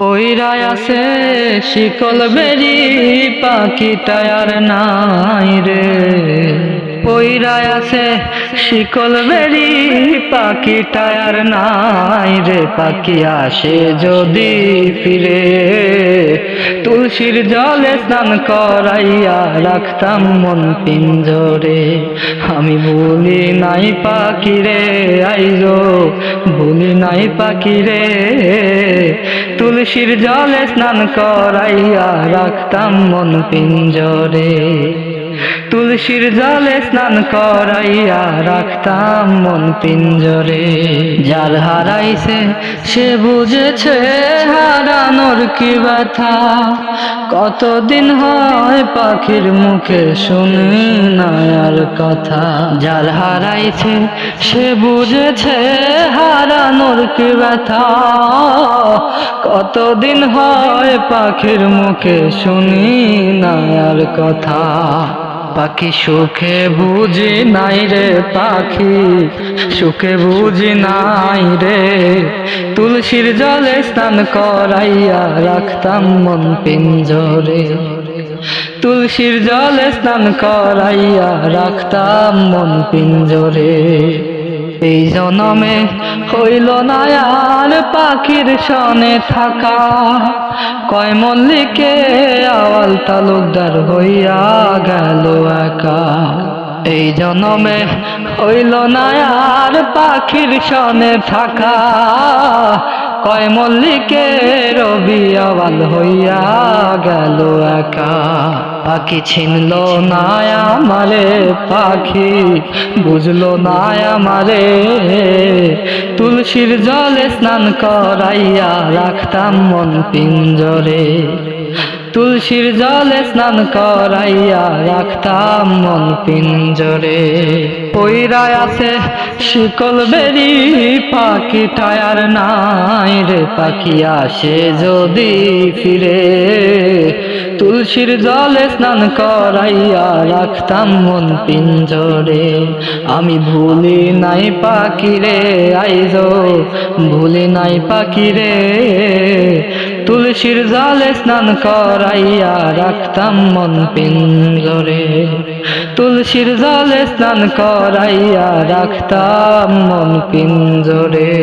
পইরায় আছে শিকল বেরি পাখিটা আর নাই রে। পইরায় আছে শিকল বেরি পাখিটা আর নাই রে। পাখি আসে যদি ফিরে, তুলসীর জলে স্নান করাইয়া রাখতাম মন পিঞ্জরে। আমি ভুলি নাই পাখি রে, আইজো। ভুলি নাই পাখি রে। তুলসীর জলে স্নান করাইয়া রাখতাম মন পিঞ্জরে। তুলসীর জলে স্নান করাইয়া রাখতাম মন পিঞ্জরে। যার হারাইছে, সে বুঝেছে হারানোর কি ব্যথা। কতদিন হয় পাখির মুখে শুনি না আর কথা। যার হারাইছে, সে বুঝেছে হারানোর কি ব্যথা? কতদিন হয় পাখির মুখে শুনি না আর কথা। পাখি সুখে বুঝি নাই রে পাখি, সুখে বুঝি নাই রে। তুলসীর জলে স্নান করাইয়া রাখতাম মন পিঞ্জরে। তুলসীর জলে স্নান করাইয়া রাখতাম মন পিঞ্জরে। এই জনমে হইল না আর পাখির সনে থাকা। কয় মল্লিকে আওয়াল তালুকদার হইয়া গেল একা। এই জনমে হইল না আর পাখির সনে থাকা। কয় মল্লিকে রবি আওয়াল হইয়া গেল একা। পাখি ছিনল নায়া মারে পাখি বুঝলো না আমারে। তুলসীর জলে স্নান করাইয়া রাখতাম মন পিঞ্জরে। তুলসীর জলে স্নান করাইয়া রাখতাম মন পিঞ্জরে। পইরায় আছে শিকল বেরি, পাখি টায়ার নাই রে, পাখি আসে যদি ফিরে। তুলসীর জলে স্নান করাইয়া রাখতাম মন পিঞ্জরে। আমি ভুলি নাই পাখি রে আইজ, ভুলি নাই পাখি রে তুলসীর জলে স্নান করাইয়া রাখতাম মন পিঞ্জরে। তুলসীর জলে স্নান করাইয়া রাখতাম মন পিঞ্জরে।